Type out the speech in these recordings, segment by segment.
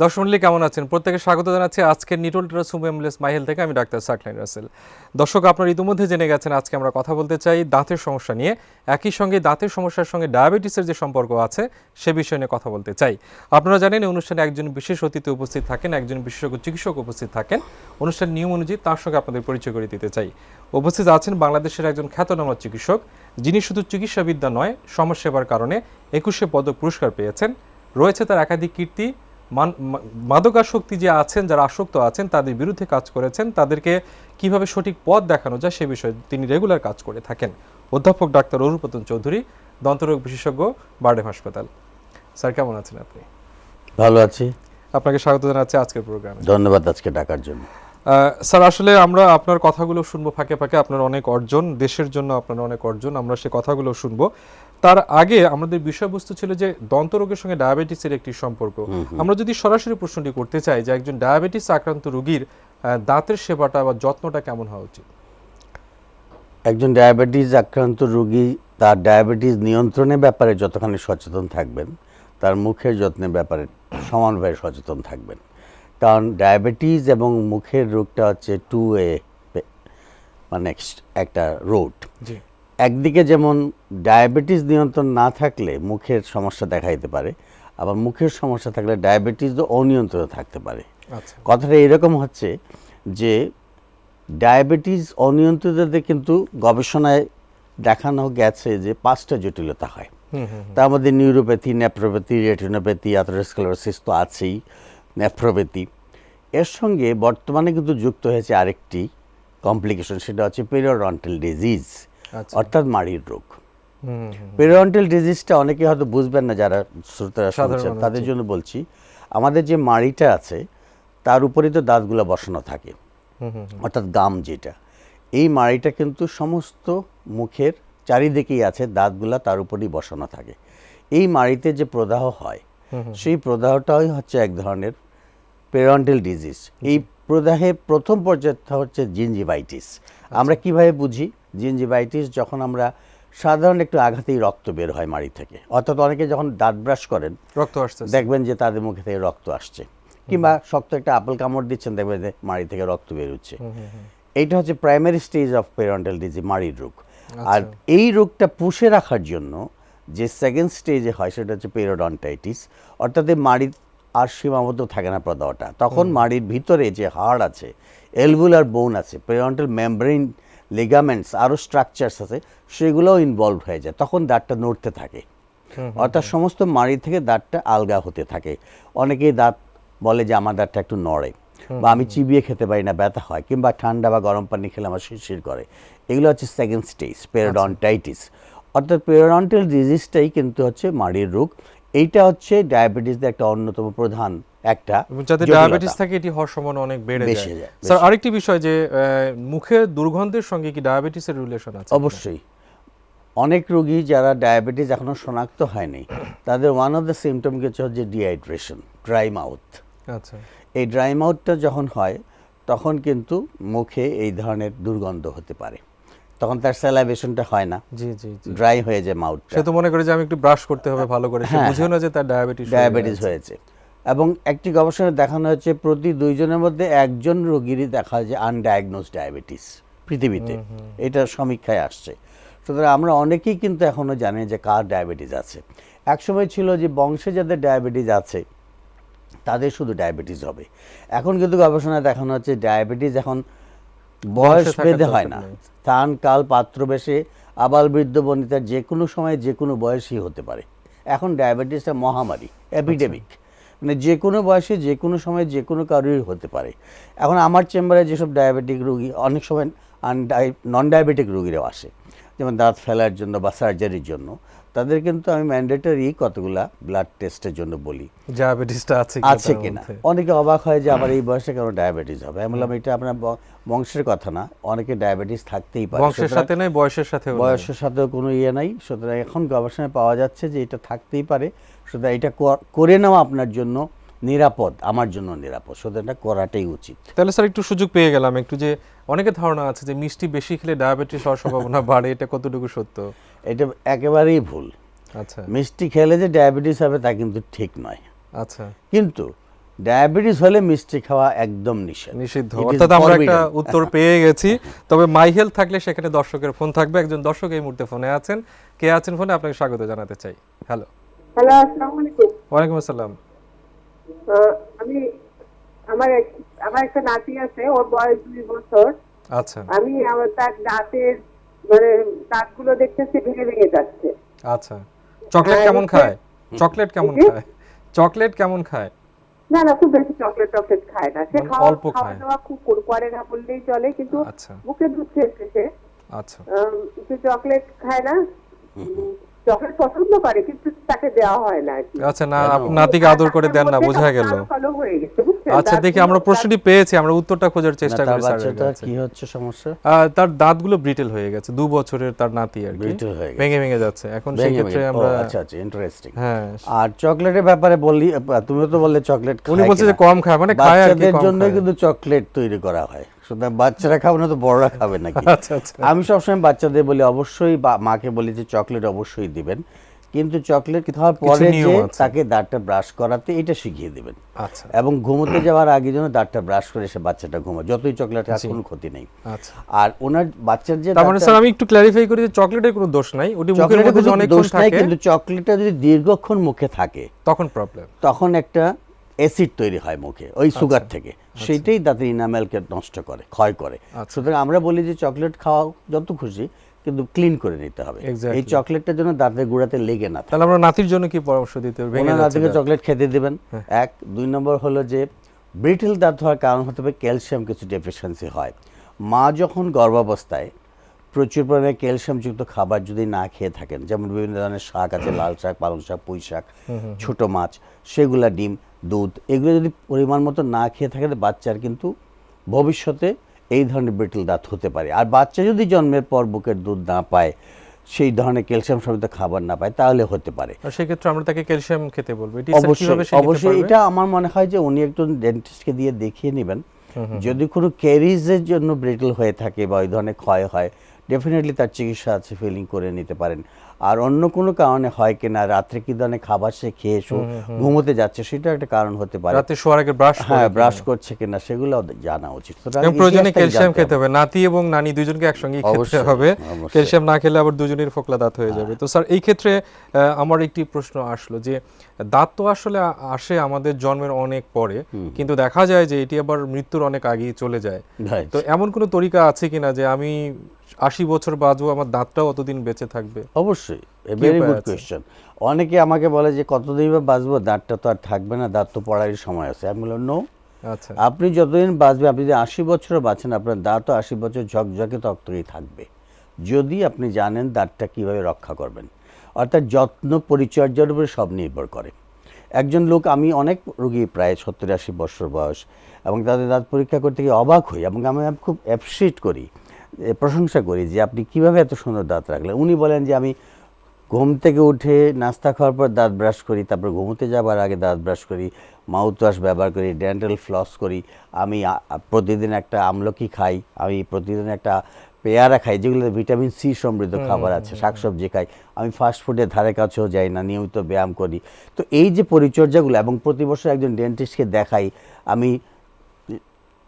দর্শক মন্ডলী, কেমন আছেন? প্রত্যেকে স্বাগত জানাচ্ছি আজকের নিটল ট্রাসুম এমলেস মাইহেল থেকে। আমি ডাক্তার সাকলাইন রাসেল। দর্শক, আপনারা ইতিমধ্যে জেনে গেছেন আজকে আমরা কথা বলতে চাই দাঁতের সমস্যা নিয়ে। একই সঙ্গে দাঁতের সমস্যার সঙ্গে ডায়াবেটিসের যে সম্পর্ক আছে, সে বিষয় নিয়ে কথা বলতে চাই। আপনারা জানেন অনুষ্ঠানে একজন বিশেষ অতিথি উপস্থিত থাকেন, একজন বিশেষজ্ঞ চিকিৎসক উপস্থিত থাকেন। অনুষ্ঠান নিয়ম অনুযায়ী তার সঙ্গে আপনাদের পরিচয় করে দিতে চাই। উপস্থিত আছেন বাংলাদেশের একজন খ্যাতনামা চিকিৎসক, যিনি শুধু চিকিৎসাবিদ্যা নয়, সমাজসেবার কারণে একুশে পদক পুরস্কার পেয়েছেন। রয়েছে তার একাধিক কীর্তি মাদকাসক্তি যে আছেন যারা আসক্ত আছেন তাদের বিরুদ্ধে কাজ করেছেন তাদেরকে কীভাবে সঠিক পথ দেখানো যায় সে বিষয়ে তিনি রেগুলার কাজ করে থাকেন। অধ্যাপক ডাক্তার অরুপতন চৌধুরী দন্তরোগ বিশেষজ্ঞ বার্ডেম হাসপাতাল। স্যার কেমন আছেন আপনি? ভালো আছি। আপনাকে স্বাগত জানাচ্ছি আজকের প্রোগ্রামে। ধন্যবাদ আজকে ডাকার জন্য। স্যার আসলে আমরা আপনার কথাগুলো শুনব ফাঁকে ফাঁকে আপনার অনেক অর্জন দেশের জন্য আপনার অনেক অর্জন আমরা সে কথাগুলো শুনব। তার আগে আমাদের বিষয়বস্তু ছিল যে দন্তরোগের সঙ্গে ডায়াবেটিসের একটি সম্পর্ক। আমরা যদি সরাসরি প্রশ্নটি করতে চাই যে একজন ডায়াবেটিস আক্রান্ত রোগীর দাঁতের সেবাটা বা যত্নটা কেমন হওয়া উচিত? একজন ডায়াবেটিস আক্রান্ত রোগী তার ডায়াবেটিস নিয়ন্ত্রণের ব্যাপারে যতখানি সচেতন থাকবেন তার মুখের যত্নের ব্যাপারে সমানভাবে সচেতন থাকবেন। কারণ ডায়াবেটিস এবং মুখের রোগটা হচ্ছে টু এ মানে একটা রোড একদিকে যেমন ডায়াবেটিস নিয়ন্ত্রণ না থাকলে মুখের সমস্যা দেখা দিতে পারে আবার মুখের সমস্যা থাকলে ডায়াবেটিসও অনিয়ন্ত্রিত থাকতে পারে। আচ্ছা। কথাটা এরকম হচ্ছে যে ডায়াবেটিস অনিয়ন্ত্রিতদের কিন্তু গবেষণায় দেখানো গেছে যে পাঁচটা জটিলতা হয়। তার মধ্যে নিউরোপ্যাথি নেপ্রোপ্যাথি রেটিনোপ্যাথি অ্যাথেরোস্ক্লেরোসিস তো আছেই নেফ্রোপ্যাথি এর সঙ্গে বর্তমানে কিন্তু যুক্ত হয়েছে আরেকটি কমপ্লিকেশন সেটা হচ্ছে পেরিওডন্টাল ডিজিজ। অর্থাৎ মাড়ির রোগ। হুম ডিজিজটা অনেকে হয়তো বুঝবেন না যারা শ্রোতারা শুনছেন তাদের জন্য বলছি আমাদের যে মাড়িটা আছে তার উপরেই তো দাঁতগুলো বসানো থাকে। অর্থাৎ গাম যেটা এই মাড়িটা কিন্তু সমস্ত মুখের চারিদিকেই আছে দাঁতগুলা তার উপরই বসানো থাকে। এই মাড়িতে যে প্রদাহ হয় সেই প্রদাহটাই হচ্ছে এক ধরনের পেরন্টাল ডিজিজ এই প্রদাহের প্রথম পর্যায়টা হচ্ছে জিঞ্জিভাইটিস আমরা কীভাবে বুঝি? জিঞ্জিভাইটিস যখন আমরা সাধারণ একটু আঘাতেই রক্ত বের হয় মাড়ি থেকে। অর্থাৎ অনেকে যখন দাঁত ব্রাশ করেন রক্ত আসছে দেখবেন যে তাদের মুখে থেকে রক্ত আসছে। কিংবা শক্ত একটা আপেল কামড় দিচ্ছেন দেখবেন যে মাড়ি থেকে রক্ত বেরোচ্ছে এইটা হচ্ছে primary stage of periodontal disease মাড়ির রোগ। আর এই রোগটা পুষে রাখার জন্য যে সেকেন্ড স্টেজে হয় সেটা হচ্ছে পেরোডন্টাইটিস অর্থাৎ এই মাড়ির আর সীমাবদ্ধ থাকে না প্রদাহটা। তখন মাড়ির ভিতরে যে হাড় আছে এলভুলার বোন আছে পেরন্টাল মেমব্রেন লিগামেন্টস আরও স্ট্রাকচারস আছে সেগুলোও ইনভলভ হয়ে যায়। তখন দাঁতটা নড়তে থাকে। অর্থাৎ সমস্ত মাড়ি থেকে দাঁতটা আলগা হতে থাকে। অনেকেই দাঁত বলে যে আমার দাঁতটা একটু নড়ে বা আমি চিবিয়ে খেতে পারি না ব্যথা হয় কিংবা ঠান্ডা বা গরম পানি খেলে আমার শিরশির করে। এগুলো হচ্ছে সেকেন্ড স্টেজ পেরোডন্টাইটিস অর্থাৎ পেরোডন্টাল ডিজিজটাই কিন্তু হচ্ছে মাড়ির রোগ। এইটা হচ্ছে ডায়াবেটিসের একটা অন্যতম প্রধান একটা যাদের। ডায়াবেটিস থাকে এটি হওয়ার সম্ভাবনা অনেক বেড়ে যায়। স্যার আরেকটি বিষয় যে মুখের দুর্গন্ধের সঙ্গে কি ডায়াবেটিসের রিলেশন আছে অবশ্যই। অনেক রোগী যারা ডায়াবেটিস এখনও শনাক্ত হয়নি তাদের ওয়ান অফ দ্য সিমটম হচ্ছে ডিহাইড্রেশন ড্রাই মাউথ আচ্ছা। এই ড্রাই মাউথটা যখন হয় তখন কিন্তু মুখে এই ধরনের দুর্গন্ধ হতে পারে। তখন তার স্যালাইভেশনটা হয় না। জি জি ড্রাই হয়ে যায় মাউথটা সে তো মনে করে যে আমি একটু ব্রাশ করতে হবে ভালো করে। সে হ্যাঁ, বুঝেও না যে তার ডায়াবেটিস ডায়াবেটিস হয়েছে। এবং একটি গবেষণায় দেখানো হয়েছে প্রতি দুইজনের মধ্যে একজন রোগীরই দেখা যায় আনডায়াগনোজ ডায়াবেটিস পৃথিবীতে। এটা সমীক্ষায় আসছে। সুতরাং আমরা অনেকেই কিন্তু এখনও জানি যে কার ডায়াবেটিস আছে। একসময় ছিল যে বংশে যাদের ডায়াবেটিস আছে তাদের শুধু ডায়াবেটিস হবে। এখন কিন্তু গবেষণায় দেখানো হচ্ছে ডায়াবেটিস এখন বয়স ভেদে হয় না। স্থান কাল পাত্র বেশে আবাল বৃদ্ধ বনিতার যে কোনো সময় যে কোনো বয়সই হতে পারে। এখন ডায়াবেটিসটা মহামারী এপিডেমিক মানে যে কোনো বয়সে যে কোনো সময় যে কোনো কারোরই হতে পারে। এখন আমার চেম্বারে যেসব ডায়াবেটিক রোগী অনেক সময় নন ডায়াবেটিক রোগীরাও আসে। যেমন দাঁত ফেলার জন্য বা সার্জারির জন্য। তাদের কিন্তু আমি ম্যান্ডেটরি কতগুলা ব্লাড টেস্টের জন্য বলি। ডায়াবেটিসটা আছে আছে কিনা? অনেকে অবাক হয় যে আমার এই বয়সে কেন ডায়াবেটিস হবে? আমি বললাম এটা আপনার বংশের কথা না। অনেকে ডায়াবেটিস থাকতেই পারে। বংশের সাথে নাই বয়সের সাথে বয়সের সাথেও কোনো ইয়ে নাই। সুতরাং এখন গবেষণায় পাওয়া যাচ্ছে যে এটা থাকতেই পারে। সুতরাং এটা করে নেওয়া আপনার জন্য নিরাপদ আমার জন্য নিরাপদ। সুতরাং এটা করাটাই উচিত। তাহলে স্যার একটু সুযোগ পেয়ে গেলাম একটু যে অনেকের ধারণা আছে যে মিষ্টি বেশি খেলে ডায়াবেটিস হওয়ার সম্ভাবনা বাড়ে এটা কতটুকু সত্য? এটা একেবারেই ভুল। আচ্ছা। মিষ্টি খেলে যে ডায়াবেটিস হবে তা কিন্তু ঠিক নয়। আচ্ছা। কিন্তু ডায়াবেটিস হলে মিষ্টি খাওয়া একদম নিষেধ। নিষিদ্ধ। অর্থাৎ আমরা একটা উত্তর পেয়ে গেছি। তবে মাই হেলথ থাকলে সেখানে দর্শকের ফোন থাকবে। একজন দর্শক এই মুহূর্তে ফোনে আছেন। কে আছেন ফোনে? আপনাকে স্বাগত জানাতে চাই। হ্যালো হ্যালো আসসালামু আলাইকুম। ওয়ালাইকুম আসসালাম। আমি আমার আমার একটা নাতি আছে ওর বয়স দুই বছর। আচ্ছা। আমি আমার তার দাঁতের মানে দাঁতগুলো দেখতেছি ভেঙে ভেঙে যাচ্ছে। আচ্ছা। চকলেট কেমন খায়? চকলেট কেমন খায়? চকলেট কেমন খায়? না না খুব বেশি চকলেট টকলেট খায় না। সে মানে খাওয়া অল্প খাওয়া। দাওয়া খুব কর- না বললেই চলে কিন্তু আচ্ছা। মুখে দুধ খেয়েছে সে। আচ্ছা। চকলেট খায় না। চকলেট পছন্দ করে কিন্তু তাকে দেওয়া হয় না আচ্ছা না নাতিকে আদর করে দেন না বোঝা গেল হয়ে গেছে? আচ্ছা দেখি আমরা প্রশ্নটি পেয়েছি আমরা উত্তরটা খোঁজার চেষ্টা করি বাচ্চাটা কি হচ্ছে সমস্যা? তার দাঁতগুলো ব্রিটেল হয়ে গেছে দু বছরের তার নাতি আর কি। ভেঙে ভেঙে যাচ্ছে। এখন সেই ক্ষেত্রে আমরা আচ্ছা আচ্ছা ইন্টারেস্টিং হ্যাঁ। আর চকলেটের ব্যাপারে বললি তুমিও তো বললে চকলেট উনি বলছে যে কম খায় মানে খায় আর কি বাচ্চাদের কম জন্য কিন্তু চকলেট তৈরি করা হয়। সুতরাং বাচ্চারা খাবে না তো বড়রা খাবে নাকি? আচ্ছা আচ্ছা। আমি সবসময় বাচ্চাদের বলি অবশ্যই মাকে বলি যে চকলেট অবশ্যই দিবেন। কিন্তু চকলেট খাওয়ার পরে যে তাকে দাঁতটা ব্রাশ করাতে এটা শিখিয়ে দিবেন। আচ্ছা। এবং ঘুমোতে যাওয়ার আগে যেন দাঁতটা ব্রাশ করে সে বাচ্চাটা ঘুমো যতই চকলেট খাক কোনো ক্ষতি নেই। আচ্ছা। আর ওনার বাচ্চার যে তার মানে স্যার আমি একটু ক্লারিফাই করি যে চকলেটের কোনো দোষ নাই ওটি মুখের মধ্যে অনেকক্ষণ দোষ থাকে কিন্তু চকলেটটা যদি দীর্ঘক্ষণ মুখে থাকে তখন প্রবলেম তখন একটা অ্যাসিড তৈরি হয় মুখে ওই আচ্ছা। সুগার থেকে। সেইটাই দাঁতের ইনামেলকে নষ্ট করে ক্ষয় করে। আচ্ছা। সুতরাং আমরা বলি যে চকলেট খাওয়া যত খুশি কিন্তু ক্লিন করে নিতে হবে। এই চকলেটটা যেন দাঁতের গুঁড়াতে লেগে না তাহলে আমরা নাতির জন্য কি পরামর্শ দিতে হবে? ভেঙে ওনার নাতিকে চকলেট খেতে দেবেন। হ্যাঁ। এক। দুই নম্বর হলো যে ব্রিটেল দাঁত হওয়ার কারণ হতে পারে ক্যালসিয়াম কিছু ডেফিসিয়েন্সি হয়। মা যখন গর্ভাবস্থায় প্রচুর পরিমাণে ক্যালসিয়ামযুক্ত খাবার যদি না খেয়ে থাকেন যেমন বিভিন্ন ধরনের শাক আছে লাল শাক পালং শাক পুঁই শাক ছোট মাছ সেগুলা ডিম দুধ এগুলো যদি পরিমাণ মতো না খেয়ে থাকে বাচ্চার কিন্তু ভবিষ্যতে এই ধরনের ব্রিটেল দাঁত হতে পারে। আর বাচ্চা যদি জন্মের পর বুকের দুধ না পায় সেই ধরনের ক্যালসিয়াম সমৃদ্ধ খাবার না পায় তাহলে হতে পারে। সেক্ষেত্রে আমরা তাকে ক্যালসিয়াম খেতে বলব। অবশ্যই অবশ্যই এটা আমার মনে হয় যে উনি একজন ডেন্টিস্টকে দিয়ে দেখিয়ে নেবেন। যদি কোনো ক্যারিজের জন্য ব্রিটল হয়ে থাকে বা ওই ধরনের ক্ষয় হয় ডেফিনেটলি তার চিকিৎসা আছে ফিলিং করে নিতে পারেন। আর অন্য কোনো কারণে হয় কিনা রাত্রে কি ধরনের খাবার সে খেয়ে ঘুমোতে যাচ্ছে সেটা একটা কারণ হতে পারে। রাতে শোয়ার আগে ব্রাশ হ্যাঁ ব্রাশ করছে কিনা সেগুলো জানা উচিত। প্রয়োজনে ক্যালসিয়াম খেতে হবে। নাতি এবং নানি দুজনকে একসঙ্গে খেতে হবে। ক্যালসিয়াম না খেলে আবার দুজনের ফোকলা দাঁত হয়ে যাবে। তো স্যার এই ক্ষেত্রে আমার একটি প্রশ্ন আসলো যে দাঁত তো আসলে আসে আমাদের জন্মের অনেক পরে কিন্তু দেখা যায় যে এটি আবার মৃত্যুর অনেক আগেই চলে যায়। তো এমন কোনো তরিকা আছে কিনা যে আমি আশি বছর বাঁচবো আমার দাঁতটাও অতদিন বেঁচে থাকবে? অবশ্যই। ভেরি গুড কোয়েশ্চেন অনেকে আমাকে বলে যে কতদিন বা বাঁচবো? দাঁতটা তো আর থাকবে না দাঁত তো পড়ারই সময় আছে। আমি বললাম নো আচ্ছা। আপনি যতদিন বাঁচবেন আপনি যদি আশি বছরও বাঁচেন আপনার দাঁতও আশি বছর ঝকঝকে তক্তকেই থাকবে। যদি আপনি জানেন দাঁতটা কীভাবে রক্ষা করবেন। অর্থাৎ যত্ন পরিচর্যার উপরে সব নির্ভর করে। একজন লোক আমি অনেক রোগী প্রায় সত্তর আশি বছর বয়স এবং তাদের দাঁত পরীক্ষা করতে গিয়ে অবাক হই এবং আমি খুব অ্যাপ্রিসিয়েট করি প্রশংসা করি যে আপনি কীভাবে এত সুন্দর দাঁত রাখলেন? উনি বলেন যে আমি ঘুম থেকে উঠে নাস্তা খাওয়ার পর দাঁত ব্রাশ করি তারপর ঘুমোতে যাবার আগে দাঁত ব্রাশ করি মাউথ ওয়াশ ব্যবহার করি ডেন্টাল ফ্লস করি। আমি প্রতিদিন একটা আমলকি খাই আমি প্রতিদিন একটা পেয়ারা খাই যেগুলো ভিটামিন সি সমৃদ্ধ খাবার আছে শাকসবজি খাই। আমি ফাস্ট ফুডের ধারে কাছেও যাই না নিয়মিত ব্যায়াম করি। তো এই যে পরিচর্যাগুলো এবং প্রতি বছর একজন ডেন্টিস্টকে দেখাই আমি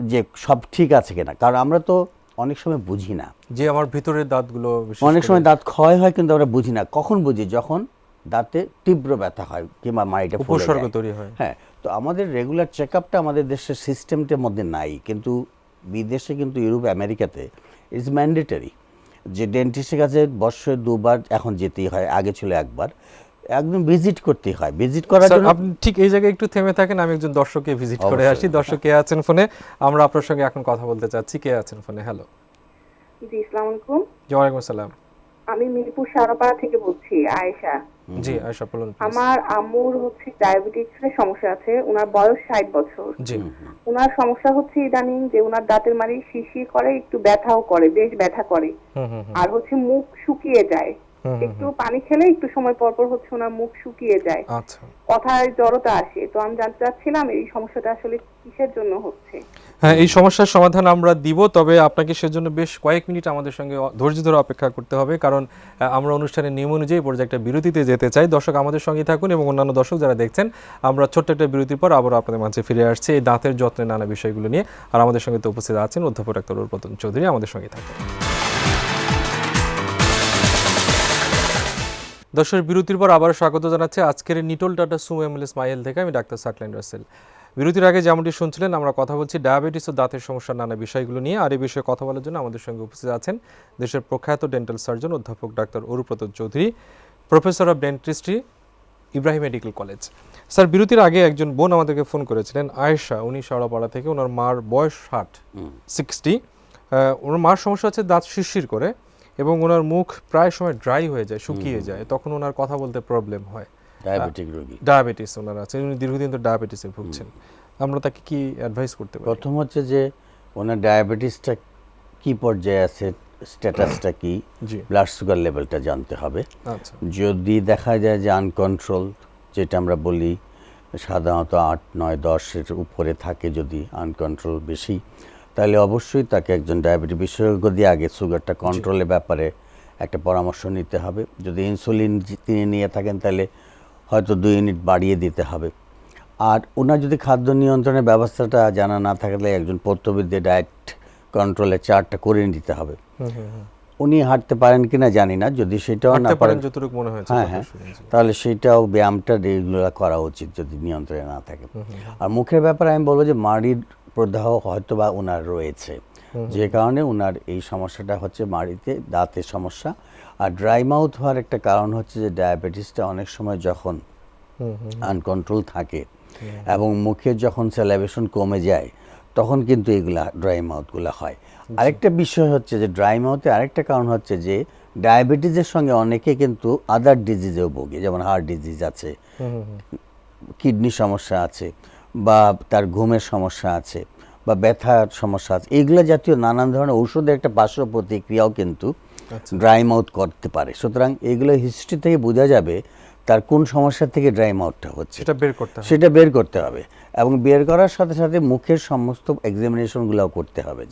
যে সব ঠিক আছে কিনা কারণ আমরা তো অনেক সময় বুঝি না। যে আমার ভিতরের দাঁতগুলো অনেক সময় দাঁত ক্ষয় হয় কিন্তু আমরা বুঝি না। কখন বুঝি? যখন দাঁতে তীব্র ব্যথা হয় কিংবা মাড়িটা উপসর্গ তৈরি হয়। হ্যাঁ তো আমাদের রেগুলার চেক আপটা আমাদের দেশের সিস্টেমটার মধ্যে নাই। কিন্তু বিদেশে কিন্তু ইউরোপ আমেরিকাতে ইটস ম্যান্ডেটারি যে ডেন্টিস্টের কাছে বছরে দুবার এখন যেতেই হয় আগে ছিল একবার। একদম ভিজিট করতেই হয়। ভিজিট করার জন্য আপনি ঠিক এই জায়গায় একটু থেমে থাকেন আমি একজন দর্শককে ভিজিট করে আসি। দর্শক কে আছেন ফোনে? আমরা আপনার সঙ্গে এখন কথা বলতে চাচ্ছি। কে আছেন ফোনে? হ্যালো জি ইসলাম আলাইকুম। জি ওয়ালাইকুম আসসালাম। আমি মিরপুর সারাপাড়া থেকে বলছি আয়েশা। জি আয়শা বলুন আমার আম্মুর হচ্ছে ডায়াবেটিক্সের সমস্যা আছে। ওনার বয়স ষাট বছর। জি। ওনার সমস্যা হচ্ছে ইদানিং যে ওনার দাঁতের মাড়ি শিরশির করে একটু ব্যথাও করে বেশ ব্যথা করে। হুম হুম হুম। আর হচ্ছে মুখ শুকিয়ে যায়। একটু পানি খেলে একটু সময় পর পর হচ্ছে ওনার মুখ শুকিয়ে যায়। আচ্ছা। কথায় জড়তা আসে। তো আমি জানতে চাচ্ছিলাম এই সমস্যাটা আসলে কিসের জন্য হচ্ছে? হ্যাঁ এই সমস্যার সমাধান আমরা দিব তবে আপনাকে সেজন্য বেশ কয়েক মিনিট আমাদের সঙ্গে ধৈর্য ধরে অপেক্ষা করতে হবে কারণ আমরা অনুষ্ঠানের নিয়ম অনুযায়ী পর্যায়ে একটা বিরতিতে যেতে চাই। দর্শক আমাদের সঙ্গে থাকুন এবং অন্যান্য দর্শক যারা দেখছেন আমরা ছোট্ট একটা বিরতির পর আবার আপনাদের মাঝে ফিরে আসছি এই দাঁতের যত্নের নানা বিষয়গুলো নিয়ে। আর আমাদের সঙ্গে তো উপস্থিত আছেন অধ্যাপক ডাক্তার অরুপতন চৌধুরী আমাদের সঙ্গে থাকুন। দর্শক বিরতির পর আবার স্বাগত জানাচ্ছি আজকের Nitol Tata Sumo MLS mile থেকে আমি ডাক্তার সাকলাইন রাসেল। বিরতির আগে যেমনটি শুনছিলেন আমরা কথা বলছি ডায়াবেটিস ও দাঁতের সমস্যার নানা বিষয়গুলো নিয়ে আর এই বিষয়ে কথা বলার জন্য আমাদের সঙ্গে উপস্থিত আছেন দেশের প্রখ্যাত ডেন্টাল সার্জন অধ্যাপক doctor অরুপ্রত Chowdhury professor of dentistry Ibrahim medical college. Sir বিরতির আগে একজন বোন আমাদেরকে ফোন করেছিলেন আয়েশা। উনি শাওড়াপাড়া থেকে ওনার মার বয়স ষাট সিক্সটি ওনার মার সমস্যা হচ্ছে দাঁত শিরশির করে। এবং ওনার মুখ প্রায় সময় ড্রাই হয়ে যায় শুকিয়ে যায়। তখন ওনার কথা বলতে প্রবলেম হয়। ডায়াবেটিক রোগী। ডায়াবেটিস ওনার আছে। উনি দীর্ঘদিন তো ডায়াবেটিসে ভুগছেন। আমরা তাকে কি অ্যাডভাইস করতে পারি? প্রথম হচ্ছে যে ওনার ডায়াবেটিসটা কি পর্যায়ে আছে স্ট্যাটাসটা কি? ব্লাড সুগার লেভেলটা জানতে হবে। আচ্ছা। যদি দেখা যায় যে আনকন্ট্রোল যেটা আমরা বলি সাধারণত আট নয় দশের উপরে থাকে যদি আনকন্ট্রোল বেশি তাহলে অবশ্যই তাকে একজন ডায়াবেটিস বিশেষজ্ঞ দিয়ে আগে সুগারটা কন্ট্রোলের ব্যাপারে একটা পরামর্শ নিতে হবে। যদি ইনসুলিন তিনি নিয়ে থাকেন তাহলে হয়তো দুই ইউনিট বাড়িয়ে দিতে হবে। আর ওনার যদি খাদ্য নিয়ন্ত্রণের ব্যবস্থাটা জানা না থাকলে একজন পথ্যবিদ্যে ডায়েট কন্ট্রোলের চার্টটা করে নিতে হবে। উনি হাঁটতে পারেন কিনা জানি না যদি সেটাও না পারেন যতটুকু মনে হয়েছে হ্যাঁ হ্যাঁ। তাহলে সেটাও ব্যায়ামটা রেগুলার করা উচিত যদি নিয়ন্ত্রণে না থাকে। আর মুখের ব্যাপারে আমি বলব যে মাড়ির প্রদাহ হয়তো বা ওনার রয়েছে। যে কারণে ওনার এই সমস্যাটা হচ্ছে মাড়িতে দাঁতের সমস্যা। আর ড্রাই মাউথ হওয়ার একটা কারণ হচ্ছে যে ডায়াবেটিসটা অনেক সময় যখন আনকন্ট্রোল থাকে এবং মুখের যখন সেলাবেশন কমে যায় তখন কিন্তু এগুলা ড্রাই মাউথগুলো হয়। আরেকটা বিষয় হচ্ছে যে ড্রাই মাউথে আরেকটা কারণ হচ্ছে যে ডায়াবেটিসের সঙ্গে অনেকে কিন্তু আদার ডিজিজেও ভোগে যেমন হার্ট ডিজিজ আছে। কিডনি সমস্যা আছে বা তার ঘুমের সমস্যা আছে বা ব্যথার সমস্যা আছে এগুলো জাতীয় নানান ধরনের ঔষধের একটা পার্শ্ব প্রতিক্রিয়াও কিন্তু আচ্ছা। ড্রাই মাউথ করতে পারে। সুতরাং এগুলো হিস্ট্রি থেকে বোঝা যাবে তার কোন সমস্যা থেকে ড্রাই মাউথটা হচ্ছে। সেটা বের করতে হবে। সেটা বের করতে হবে এবং বের করার সাথে সাথে মুখের সমস্ত এক্সামিনেশনগুলোও করতে হবে।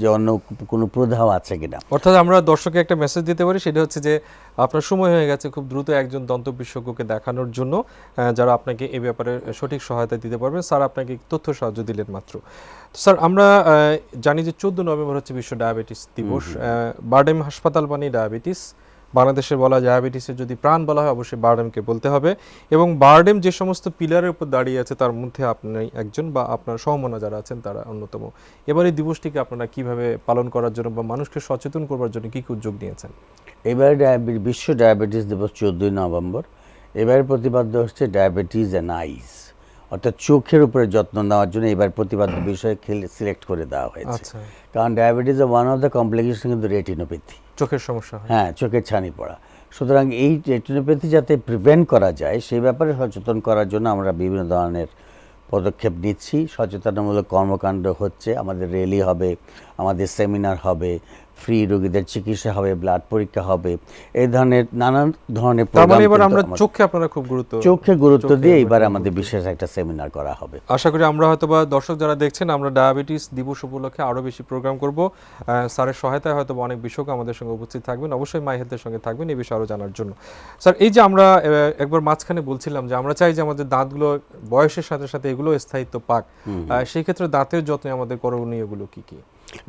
যে- অন্য কোনো প্রধাও আছে কিনা। অর্থাৎ আমরা দর্শকে একটা মেসেজ দিতে পারি সেটা হচ্ছে যে আপনার সময় হয়ে গেছে খুব দ্রুত একজন দন্ত বিশেষজ্ঞকে দেখানোর জন্য যারা আপনাকে এ ব্যাপারে সঠিক সহায়তা দিতে পারবেন। স্যার আপনাকে তথ্য সাহায্য দিলেন মাত্র। তো স্যার আমরা আহ, জানি যে চোদ্দ নভেম্বর হচ্ছে বিশ্ব ডায়াবেটিস দিবস। বার্ডেম বারডেম হাসপাতাল মানে ডায়াবেটিস। বাংলাদেশে বলা ডায়াবেটিসের যদি প্রাণ বলা হয়, অবশ্যই বারডেমকে বলতে হবে। এবং বারডেম যে সমস্ত পিলারের উপর দাঁড়িয়ে আছে, তার মধ্যে আপনি একজন বা আপনার সহমনা যারা আছেন, তারা অন্যতম। এবার এই দিবসটিকে আপনারা কীভাবে পালন করার জন্য বা মানুষকে সচেতন করবার জন্য কী কী উদ্যোগ নিয়েছেন? এবারে বিশ্ব ডায়াবেটিস দিবস চোদ্দোই নভেম্বর। এবারে প্রতিপাদ্য হচ্ছে ডায়াবেটিস অ্যান্ড আইস অর্থাৎ চোখের উপরে যত্ন নেওয়ার জন্য এবার প্রতিপাদ্য বিষয় সিলেক্ট করে দেওয়া হয়েছে। আচ্ছা। কারণ diabetes one of the complication কিন্তু রেটিনোপ্যাথি চোখের সমস্যা হ্যাঁ। চোখের ছানি পড়া। সুতরাং এই রেটিনোপ্যাথি যাতে প্রিভেন্ট করা যায় সেই ব্যাপারে সচেতন করার জন্য আমরা বিভিন্ন ধরনের পদক্ষেপ নিচ্ছি। সচেতনমূলক কর্মকাণ্ড হচ্ছে আমাদের র্যালি হবে আমাদের সেমিনার হবে ফ্রি রোগীদের চিকিৎসা হবে ব্লাড পরীক্ষা হবে। এই ধরনের নানান ধরনের তার মানে এবার আমরা চোখে আপনারা খুব গুরুত্ব চোখে গুরুত্ব দিয়ে এবার আমাদের বিশেষ একটা সেমিনার করা হবে। আশা করি আমরা হয়তো বা দর্শক যারা দেখছেন আমরা ডায়াবেটিস দিবস উপলক্ষে আরও বেশি প্রোগ্রাম করব। স্যারের সহায়তায় হয়তো অনেক বিশেষজ্ঞ আমাদের সঙ্গে উপস্থিত থাকবেন। অবশ্যই মাই হেলথের সঙ্গে থাকবেন এই বিষয়ে আরও জানার জন্য। স্যার এই যে আমরা একবার মাঝখানে বলছিলাম যে আমরা চাই যে আমাদের দাঁতগুলো বয়সের সাথে সাথে এগুলো স্থায়িত্ব পাক। সেই ক্ষেত্রে দাঁতের যত্নে আমাদের করণীয়গুলো কি কি?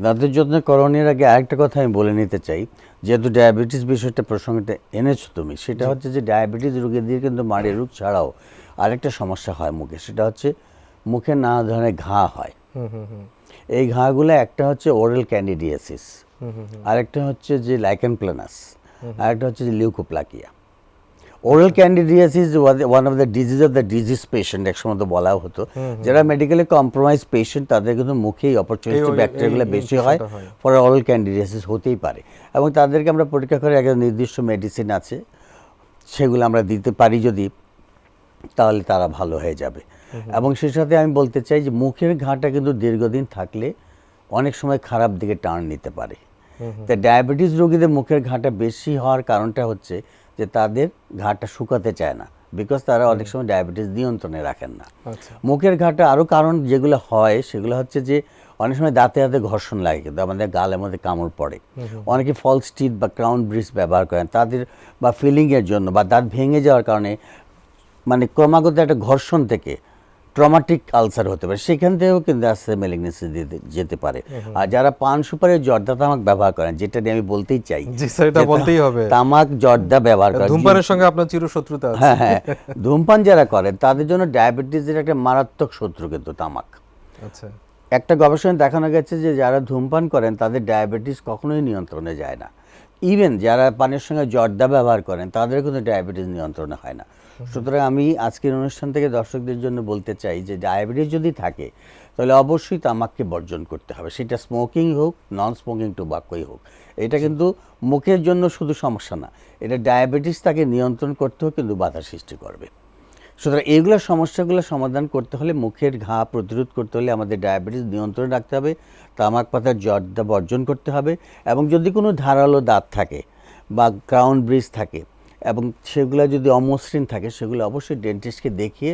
দাঁতের যত্ন করণের আগে আরেকটা কথা আমি বলে নিতে চাই। যেহেতু ডায়াবেটিস বিষয়টা প্রসঙ্গটা এনেছো তুমি সেটা হচ্ছে যে ডায়াবেটিস রোগীদের কিন্তু মাড়ির রোগ ছাড়াও আরেকটা সমস্যা হয় মুখে সেটা হচ্ছে মুখে নানা ধরনের ঘা হয়। হুম হুম হুম। এই ঘাগুলো একটা হচ্ছে ওরাল ক্যান্ডিডিয়াসিস হুম হুম হুম। আরেকটা হচ্ছে যে লাইকেন প্লানাস আরেকটা হচ্ছে যে leukoplakia oral candidiasis one of the disease of the disease patient একসময় তো বলা হতো। যারা মেডিকেলি কম্প্রোমাইজ পেশেন্ট তাদের কিন্তু মুখেই অপরচুনিটি ব্যাকটেরিয়াগুলো বেশি হয় ফলে ওরাল ক্যান্ডিডিয়াসিস হতেই পারে। এবং তাদেরকে আমরা পরীক্ষা করে একটা নির্দিষ্ট মেডিসিন আছে সেগুলো আমরা দিতে পারি যদি তাহলে তারা ভালো হয়ে যাবে। এবং সেই সাথে আমি বলতে চাই যে মুখের ঘাটা কিন্তু দীর্ঘদিন থাকলে অনেক সময় খারাপ দিকে টার্ন নিতে পারে। তা ডায়াবেটিস রোগীদের মুখের ঘাটা বেশি হওয়ার কারণটা হচ্ছে যে তাদের ঘাটা শুকাতে চায় না বিকজ তারা অনেক সময় ডায়াবেটিস নিয়ন্ত্রণে রাখেন না। আচ্ছা। মুখের ঘাটা আরও কারণ যেগুলো হয় সেগুলো হচ্ছে যে অনেক সময় দাঁতে দাঁতে ঘর্ষণ লাগে কিন্তু আমাদের গালের মধ্যে কামড় পড়ে। অনেকে ফলস টিথ বা ক্রাউন ব্রিজ ব্যবহার করেন তাদের বা ফিলিংয়ের জন্য বা দাঁত ভেঙে যাওয়ার কারণে মানে ক্রমাগত একটা ঘর্ষণ থেকে ট্রমাটিক আলসার হতে পারে সেখান থেকেও কিন্তু আস্তে মেলিগনেন্সি দিতে যেতে পারে। আর যারা পান সুপারি জর্দা তামাক ব্যবহার করেন যেটা নিয়ে আমি বলতেই চাই জি স্যার এটা বলতেই হবে। তামাক জর্দা ব্যবহার করেন ধূমপানের সঙ্গে আপনার চিরশত্রুতা আছে। হ্যাঁ হ্যাঁ। ধূমপান যারা করেন তাদের জন্য ডায়াবেটিসের একটা মারাত্মক শত্রু কিন্তু তামাক। আচ্ছা। একটা গবেষণায় দেখানো গেছে যে যারা ধূমপান করেন তাদের ডায়াবেটিস কখনোই নিয়ন্ত্রণে যায় না। ইভেন যারা পানের সঙ্গে জর্দা ব্যবহার করেন তাদের কিন্তু ডায়াবেটিস নিয়ন্ত্রণে হয় না। সুতরাং আমি আজকের অনুষ্ঠান থেকে দর্শকদের জন্য বলতে চাই যে ডায়াবেটিস যদি থাকে তাহলে অবশ্যই তামাককে বর্জন করতে হবে। সেটা স্মোকিং হোক নন স্মোকিং টোবাকোই হোক। এটা কিন্তু মুখের জন্য শুধু সমস্যা না এটা ডায়াবেটিস তাকে নিয়ন্ত্রণ করতেও কিন্তু বাধা সৃষ্টি করবে। সুতরাং এইগুলো সমস্যাগুলো সমাধান করতে হলে মুখের ঘা প্রতিরোধ করতে হলে আমাদের ডায়াবেটিস নিয়ন্ত্রণ রাখতে হবে তামাক পাতার জর্দা বর্জন করতে হবে এবং যদি কোনো ধারালো দাঁত থাকে বা ক্রাউন ব্রিজ থাকে এবং সেগুলো যদি অমসৃণ থাকে সেগুলো অবশ্যই ডেন্টিস্টকে দেখিয়ে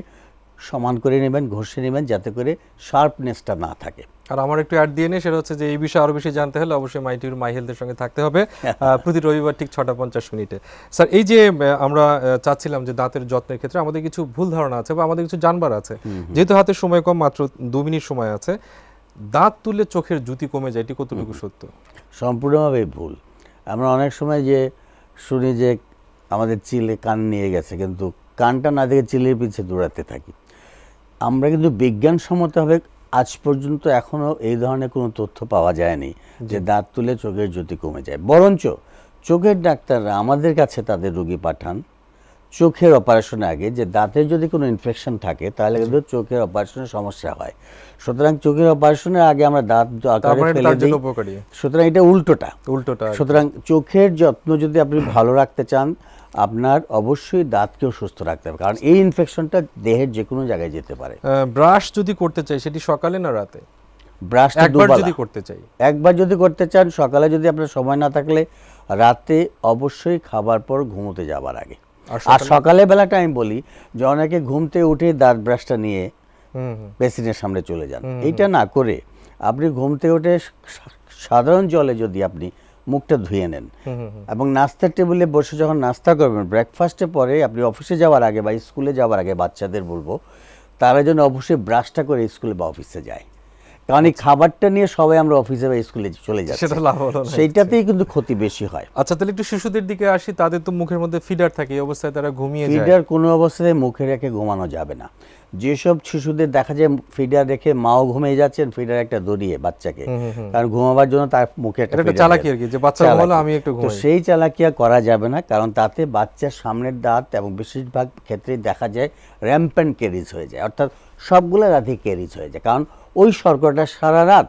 সমান করে নেবেন ঘষে নেবেন যাতে করে শার্পনেসটা না থাকে। আর আমার একটু অ্যাড দিয়ে নেই সেটা হচ্ছে যে এই বিষয়ে আরও বেশি জানতে হলে অবশ্যই মাই টিউর মাই হেলথের সঙ্গে থাকতে হবে। প্রতি রবিবার ঠিক ছটা পঞ্চাশ মিনিটে। স্যার এই যে আমরা চাচ্ছিলাম যে দাঁতের যত্নের ক্ষেত্রে আমাদের কিছু ভুল ধারণা আছে বা আমাদের কিছু জানবার আছে। যেহেতু হাতে সময় কম মাত্র দু মিনিট সময় আছে দাঁত তুললে চোখের জুতি কমে যায় এটি কতটুকু সত্য? সম্পূর্ণভাবে ভুল। আমরা অনেক সময় যে শুনি যে আমাদের চিলে কান নিয়ে গেছে কিন্তু কানটা না দেখে চিলের পিছে দৌড়াতে থাকি। আমরা কিন্তু বিজ্ঞানসম্মতভাবে আজ পর্যন্ত এখনও এই ধরনের কোনো তথ্য পাওয়া যায়নি যে দাঁত তুলে চোখের জ্যোতি কমে যায়। বরঞ্চ চোখের ডাক্তাররা আমাদের কাছে তাদের রোগী পাঠান। চোখের অপারেশনের আগে যে দাঁতের যদি কোনো ইনফেকশন থাকে তাহলে কিন্তু চোখের অপারেশনের সমস্যা হয়। সুতরাং চোখের অপারেশনের আগে আমরা দাঁত আকারে ফেলে দিই। সুতরাং এটা উল্টোটা। উল্টোটা সুতরাং চোখের যত্ন যদি আপনি ভালো রাখতে চান আপনার অবশ্যই দাঁতকেও সুস্থ রাখতে হবে। কারণ এই ইনফেকশনটা দেহের যে কোনো জায়গায় যেতে পারে। ব্রাশ যদি করতে চাই সেটি সকালে না রাতে? ব্রাশটা একবার যদি করতে চাই। একবার যদি করতে চান সকালে যদি আপনার সময় না থাকলে রাতে অবশ্যই খাবার পর ঘুমোতে যাবার আগে। আর সকালে বেলাটা আমি বলি যে অনেকে ঘুমতে উঠে দাঁত ব্রাশটা নিয়ে বেসিনের সামনে চলে যান। এইটা না করে আপনি ঘুমতে উঠে সাধারণ জলে যদি আপনি মুখটা ধুয়ে নেন। এবং নাস্তার টেবিলে বসে যখন নাস্তা করবেন ব্রেকফাস্টের পরে আপনি অফিসে যাওয়ার আগে বা স্কুলে যাওয়ার আগে বাচ্চাদের বলব তারা যেন অবশ্যই ব্রাশটা করে স্কুলে বা অফিসে যায়। কারণ এই খাবারটা নিয়ে সবাই আমরা অফিসে বা স্কুলে চলে যাচ্ছি। সেটা লাভ সেইটাতেই কিন্তু ক্ষতি বেশি হয়। আচ্ছা তাহলে একটু শিশুদের দিকে আসি তাদের তো মুখের মধ্যে ফিডার থাকে এই অবস্থায় তারা ঘুমিয়ে যায়। ফিডার কোনো অবস্থায় মুখে রেখে ঘুমানো যাবে না। যেসব শিশুদের দেখা যায় ফিডার রেখে মাও ঘুমিয়ে যাচ্ছেন ফিডার একটা দড়িয়ে বাচ্চাকে। কারণ ঘুমাবার জন্য তার মুখে একটা চালাকি আর কি, যে বাচ্চা। ঘুমালো, আমি একটু তো সেই চালাকিয়া করা যাবে না কারণ তাতে বাচ্চার সামনের দাঁত এবং বেশিরভাগ ক্ষেত্রেই দেখা যায় র্যাম্পেন্ট ক্যারিজ হয়ে যায় অর্থাৎ সবগুলো রাতে ক্যারিজ হয়ে যায়। কারণ ওই শর্করাটা সারা রাত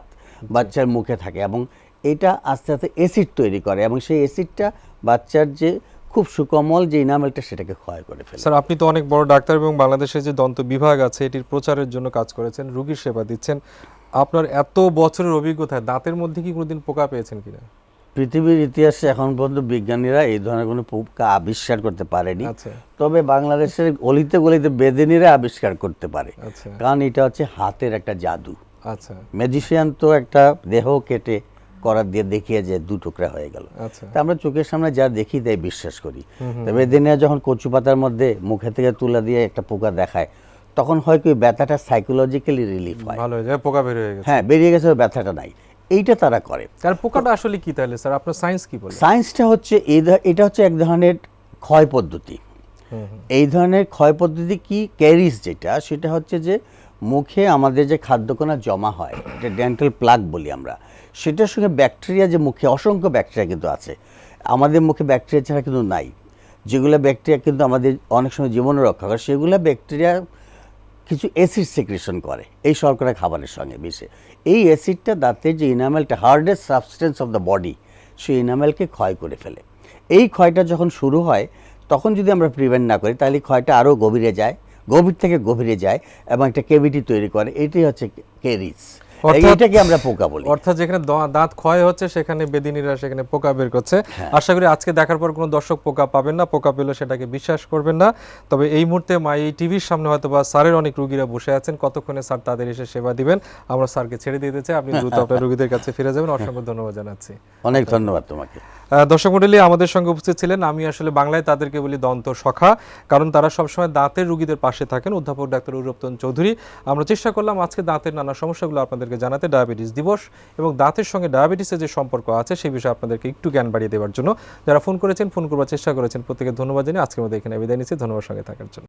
বাচ্চার মুখে থাকে এবং এটা আস্তে আস্তে অ্যাসিড তৈরি করে এবং সেই অ্যাসিডটা বাচ্চার যে খুব সুকমল যে ইনামেলটা সেটাকে ক্ষয় করে ফেলে। স্যার আপনি তো অনেক বড় ডাক্তার এবং বাংলাদেশের যে দন্ত বিভাগ আছে এটির প্রচারের জন্য কাজ করেছেন রোগীর সেবা দিচ্ছেন। আপনার এত বছরের অভিজ্ঞতায় দাঁতের মধ্যে কি কোনোদিন পোকা পেয়েছেন কিনা? পৃথিবীর ইতিহাসে এখন পর্যন্ত বিজ্ঞানীরা এই ধরনের কোনো পোকা আবিষ্কার করতে পারেনি। আচ্ছা। তবে বাংলাদেশের গলিতে গলিতে বেদেনিরা আবিষ্কার করতে পারে। আচ্ছা। কারণ এটা হচ্ছে হাতের একটা জাদু। আচ্ছা। ম্যাজিশিয়ান তো একটা দেহ কেটে করার দিয়ে দেখিয়ে যে দু টুকরা হয়ে গেল। আচ্ছা। তা আমরা চোখের সামনে যা দেখি তাই বিশ্বাস করি। তবে বেদেনিরা যখন কচু পাতার মধ্যে মুখে থেকে তুলে দিয়ে একটা পোকা দেখায় তখন হয় কি ব্যথাটা সাইকোলজিক্যালি রিলিফ হয়। ভালো হয়ে যায় পোকা বের হয়ে গেছে। হ্যাঁ বেরিয়ে গেছে ব্যথাটা নাই। এইটা তারা করে। আর পোকাটা আসলে কি তাহলে স্যার? আপনার সায়েন্স কি বলে? সায়েন্সটা হচ্ছে এই এটা হচ্ছে এক ধরনের ক্ষয় পদ্ধতি। এই ধরনের ক্ষয় পদ্ধতি কি? ক্যারিস যেটা সেটা হচ্ছে যে মুখে আমাদের যে খাদ্যকণা জমা হয়, এটা ডেন্টাল প্লাগ বলি আমরা, সেটার সঙ্গে ব্যাকটেরিয়া যে মুখে, অসংখ্য ব্যাকটেরিয়া কিন্তু আছে। আমাদের মুখে ব্যাকটেরিয়া ছাড়া কিন্তু নাই। যেগুলো ব্যাকটেরিয়া কিন্তু আমাদের অনেক সময় জীবন রক্ষা করে, সেগুলো ব্যাকটেরিয়া কিছু অ্যাসিড সেক্রেশন করে, এই শর্করা খাবারের সঙ্গে মিশে। এই অ্যাসিডটা দাঁতের যে ইনামেলটা hardest substance of the body সেই ইনামেলকে ক্ষয় করে ফেলে। এই ক্ষয়টা যখন শুরু হয়, তখন যদি আমরা প্রিভেন্ট না করি, তাহলে ক্ষয়টা আরও গভীরে যায়। গভীর থেকে গভীরে যায় এবং একটা কেভিটি তৈরি করে এটাই হচ্ছে কেরিস এটাকে আমরা পোকা বলি। অর্থাৎ যেখানে দাঁত ক্ষয় হচ্ছে সেখানে বেদিনীরা সেখানে পোকা বের করছে। আশা করি আজকে দেখার পর কোনো দর্শক পোকা পাবেন না পোকা পেলে সেটাকে বিশ্বাস করবেন না। তবে এই মুহূর্তে মা এই টিভির সামনে হয়তো বা স্যারের অনেক রুগীরা বসে আছেন। কতক্ষণে স্যার তাদের এসে সেবা দিবেন আমরা স্যারকে ছেড়ে দিতে চাই। আপনি দ্রুত আপনার রুগীদের কাছে ফিরে যাবেন। অসংখ্য ধন্যবাদ জানাচ্ছি। অনেক ধন্যবাদ তোমাকে। দর্শক মন্ডলী, আমাদের সঙ্গে উপস্থিত ছিলেন। আমি আসলে বাংলায় তাদেরকে বলি দন্ত সখা, কারণ তারা সবসময় দাঁতের রুগীদের পাশে থাকেন। অধ্যাপক ডাক্তার উরপ্তন চৌধুরী, আমরা চেষ্টা করলাম আজকে দাঁতের নানা সমস্যাগুলো আপনাদেরকে জানাতে, ডায়াবেটিস দিবস এবং দাঁতের সঙ্গে ডায়াবেটিসের যে সম্পর্ক আছে সেই বিষয়ে আপনাদেরকে একটু জ্ঞান বাড়িয়ে দেওয়ার জন্য। যারা ফোন করেছেন, ফোন করবার চেষ্টা করেছেন প্রত্যেকে ধন্যবাদ জানিয়ে আজকের মধ্যে এখানে বিদায় নিচ্ছি। ধন্যবাদ সঙ্গে থাকার জন্য।